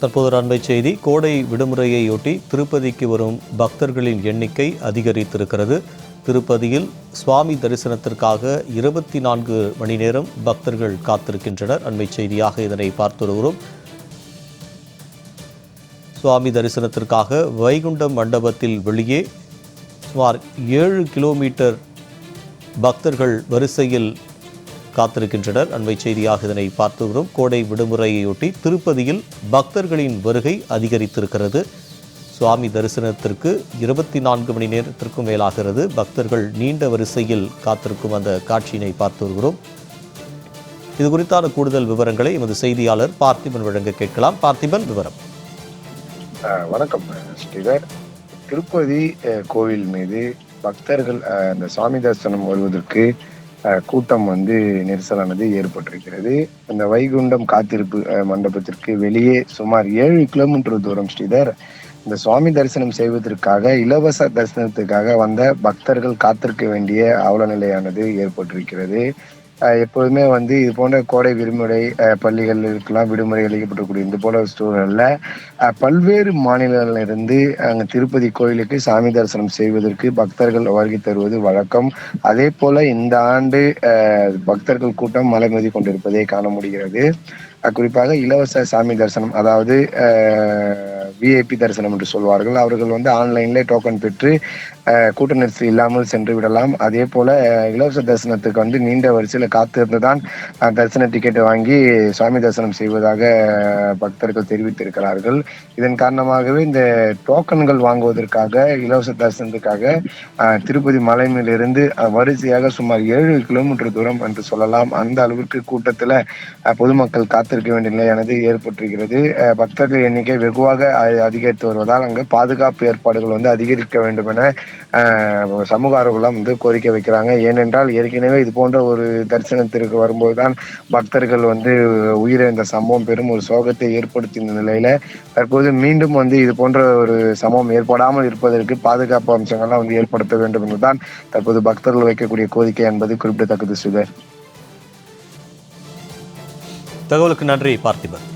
தற்போது அண்மை செய்தி கோடை விடுமுறையையொட்டி திருப்பதிக்கு வரும் பக்தர்களின் எண்ணிக்கை அதிகரித்திருக்கிறது. திருப்பதியில் சுவாமி தரிசனத்திற்காக இருபத்தி நான்கு மணி நேரம் பக்தர்கள் காத்திருக்கின்றனர். அண்மை செய்தியாக இதனை பார்த்து வருகிறோம் சுவாமி தரிசனத்திற்காக வைகுண்டம் மண்டபத்தில் வெளியே சுமார் ஏழு கிலோமீட்டர் பக்தர்கள் வரிசையில் காத்திருக்கின்றனர். அண்மை செய்தியாக இதனை பார்த்து வரும் கோடை விடுமுறையொட்டி திருப்பதியில் பக்தர்களின் வருகை அதிகரித்திருக்கிறது. சுவாமி தரிசனத்திற்கு இருபத்தி நான்கு மணி நேரத்திற்கும் மேலாகிறது. பக்தர்கள் நீண்ட வரிசையில் காத்திருக்கும் அந்த காட்சியினை பார்த்து வருகிறோம் இது குறித்தான கூடுதல் விவரங்களை எமது செய்தியாளர் பார்த்திபன் வழங்க கேட்கலாம். பார்த்திபன் விவரம். வணக்கம் ஸ்ரீதர். திருப்பதி அஹ், கோவில் மீது பக்தர்கள் அஹ், அந்த சுவாமி தரிசனம் வருவதற்கு கூட்டம் வந்து நெரிசலானது ஏற்பட்டிருக்கிறது. இந்த வைகுண்டம் காத்திருப்பு மண்டபத்திற்கு வெளியே சுமார் ஏழு கிலோமீட்டர் தூரம் ஸ்ரீதர் இந்த சுவாமி தரிசனம் செய்வதற்காக இலவச தரிசனத்துக்காக வந்த பக்தர்கள் காத்திருக்க வேண்டிய அவல நிலையானது ஏற்பட்டிருக்கிறது. எப்போதுமே வந்து இது போன்ற கோடை விடுமுறை அஹ் பள்ளிகளுக்கெல்லாம் விடுமுறை அளிக்கப்படக்கூடிய இந்த போல சூழல்ல பல்வேறு மாநிலங்களில் இருந்து அங்க திருப்பதி கோயிலுக்கு சாமி தரிசனம் செய்வதற்கு பக்தர்கள் வருகை தருவது வழக்கம். அதே போல இந்த ஆண்டு பக்தர்கள் கூட்டம் மலை மீதி கொண்டிருப்பதை காண முடிகிறது. குறிப்பாக இலவச சாமி தரிசனம் அதாவது விஐபி தரிசனம் என்று சொல்வார்கள். அவர்கள் வந்து ஆன்லைன்ல டோக்கன் பெற்று கூட்ட நெரிசல் இல்லாமல் சென்று விடலாம். அதே போல இலவச தரிசனத்துக்கு வந்து நீண்ட வரிசையில் காத்திருந்து தான் தரிசன டிக்கெட் வாங்கி சுவாமி தரிசனம் செய்வதாக பக்தர்கள் தெரிவித்திருக்கிறார்கள். இதன் காரணமாகவே இந்த டோக்கன்கள் வாங்குவதற்காக இலவச தரிசனத்துக்காக திருப்பதி மலை மேலிருந்து வரிசையாக சுமார் ஏழு கிலோமீட்டர் தூரம் என்று சொல்லலாம். அந்த அளவிற்கு கூட்டத்துல பொதுமக்கள் காத்து காத்திருக்க வேண்டிய நிலையானது ஏற்பட்டிருக்கிறது. பக்தர்கள் எண்ணிக்கை வெகுவாக அதிகரித்து வருவதால் அங்கு பாதுகாப்பு ஏற்பாடுகள் வந்து அதிகரிக்க வேண்டும் என சமூக ஆர்வலர்கள் வந்து கோரிக்கை வைக்கிறாங்க. ஏனென்றால் ஏற்கனவே இது போன்ற ஒரு தரிசனத்திற்கு வரும்போதுதான் பக்தர்கள் வந்து உயிரிழந்த சம்பவம் பெரும் ஒரு சோகத்தை ஏற்படுத்தின நிலையில தற்போது மீண்டும் வந்து இது போன்ற ஒரு சம்பவம் ஏற்படாமல் இருப்பதற்கு பாதுகாப்பு அம்சங்கள்லாம் வந்து ஏற்படுத்த வேண்டும் என்றுதான் தற்போது பக்தர்கள் வைக்கக்கூடிய கோரிக்கை என்பது குறிப்பிடத்தக்கது சுதர். தகவலுக்கு நன்றி பார்த்திபன்